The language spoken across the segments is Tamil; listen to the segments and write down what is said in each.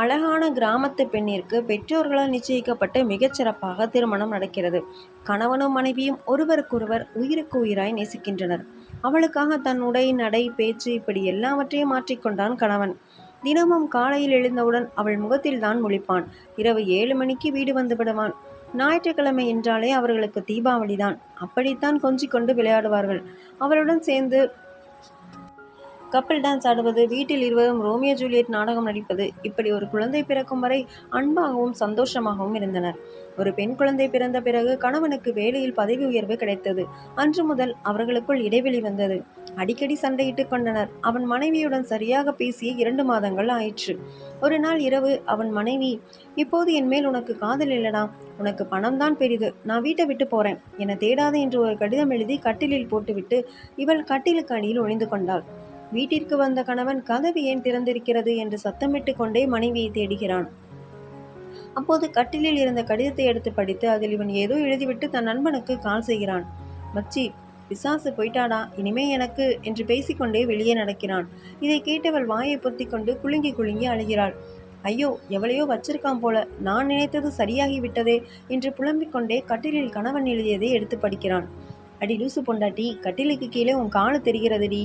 அழகான கிராமத்து பெண்ணிற்கு பெற்றோர்களால் நிச்சயிக்கப்பட்டு மிகச்சிறப்பாக திருமணம் நடக்கிறது. கணவனும் மனைவியும் ஒருவருக்கொருவர் உயிருக்கு உயிராய் நேசிக்கின்றனர். அவளுக்காக தன் உடை நடை பேச்சு இப்படி எல்லாவற்றையும் மாற்றிக்கொண்டான் கணவன். தினமும் காலையில் எழுந்தவுடன் அவள் முகத்தில் தான் முழிப்பான். இரவு ஏழு மணிக்கு வீடு வந்து விடுவான். ஞாயிற்றுக்கிழமை என்றாலே அவர்களுக்கு தீபாவளி தான் அப்படித்தான் கொஞ்சிக்கொண்டு விளையாடுவார்கள். அவளுடன் சேர்ந்து கப்பல் டான்ஸ் ஆடுவது வீட்டில் இருவரும் ரோமியோ ஜூலியட் நாடகம் நடிப்பது இப்படி ஒரு குழந்தை பிறக்கும் வரை அன்பாகவும் சந்தோஷமாகவும் இருந்தனர். ஒரு பெண் குழந்தை பிறந்த பிறகு கணவனுக்கு வேலையில் பதவி உயர்வு கிடைத்தது. அன்று முதல் அவர்களுக்குள் இடைவெளி வந்தது. அடிக்கடி சண்டையிட்டுக் கொண்டனர். அவன் மனைவியுடன் சரியாக பேசிய இரண்டு மாதங்கள் ஆயிற்று. ஒரு நாள் இரவு அவன் மனைவி இப்போது என் மேல் உனக்கு காதல் இல்லடா. உனக்கு பணம் தான் பெரிது. நான் வீட்டை விட்டு போறேன். என தேடாது என்று ஒரு கடிதம் எழுதி கட்டிலில் போட்டுவிட்டு இவள் கட்டிலுக்கு அடியில் ஒளிந்து கொண்டாள். வீட்டிற்கு வந்த கணவன் கதவு ஏன் திறந்திருக்கிறது என்று சத்தமிட்டு கொண்டே மனைவியை தேடுகிறான். அப்போது கட்டிலில் இருந்த கடிதத்தை எடுத்து படித்து அதில் இவன் ஏதோ எழுதிவிட்டு தன் நண்பனுக்கு கால் செய்கிறான். மச்சி பிசாசு போயிட்டாடா இனிமே எனக்கு என்று பேசிக்கொண்டே வெளியே நடக்கிறான். இதை கேட்டவள் வாயை பொத்தி கொண்டு குலுங்கி குலுங்கி அழுகிறாள். ஐயோ எவளையோ வச்சிருக்கான் போல நான் நினைத்தது சரியாகி விட்டதே என்று புலம்பிக் கொண்டே கட்டிலில் கணவன் எழுதியதை எடுத்து படிக்கிறான். அடி லூசு பொண்டாட்டி கட்டிலுக்கு கீழே உன் காலு தெரிகிறதுடி.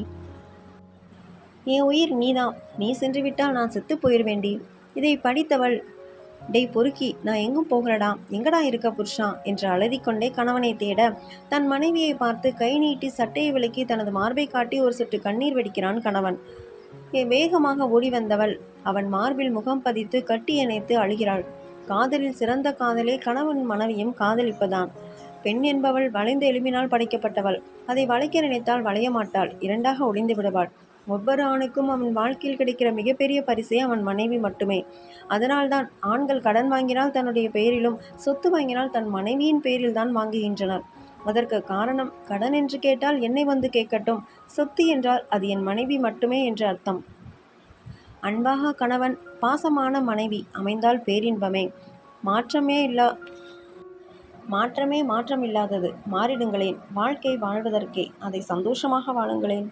என் உயிர் நீதான். நீ சென்று விட்டால் நான் செத்து போயிடுவேண்டி இதை படித்தவள் டேய் பொறுக்கி நான் எங்கும் போகலடா. எங்கடா இருக்க புருஷா? என்று அலறிக்கொண்டே கணவனை தேட தன் மனைவியை பார்த்து கை நீட்டி சட்டையை விலக்கி தனது மார்பை காட்டி ஒரு சுற்று கண்ணீர் வெடிக்கிறான் கணவன். ஏ- வேகமாக ஓடி வந்தவள் அவன் மார்பில் முகம் பதித்து கட்டி இணைத்து அழுகிறாள். காதலில் சிறந்த காதலே கணவன் மனைவியும் காதலிப்பதான் பெண் என்பவள் வளைந்த எலும்பினால் படைக்கப்பட்டவள். அதை வளைக்க நினைத்தால் வளைய மாட்டாள் இரண்டாக ஒளிந்து விடுவாள். ஒவ்வொரு ஆணுக்கும் அவன் வாழ்க்கையில் கிடைக்கிற மிகப்பெரிய பரிசே அவன் மனைவி மட்டுமே. அதனால்தான் ஆண்கள் கடன் வாங்கினால் தன்னுடைய பெயரிலும் சொத்து வாங்கினால் தன் மனைவியின் பெயரில் தான் வாங்குகின்றனர். அதற்கு காரணம் கடன் என்று கேட்டால் என்னை வந்து கேட்கட்டும். சொத்து என்றால் அது என் மனைவி மட்டுமே என்று அர்த்தம். அன்பாக கணவன் பாசமான மனைவி அமைந்தால் பேரின்பமே. மாற்றமே இல்லா மாற்றமே மாற்றம் இல்லாதது மாறிடுங்களேன். வாழ்க்கை வாழ்வதற்கே. அதை சந்தோஷமாக வாழுங்களேன்.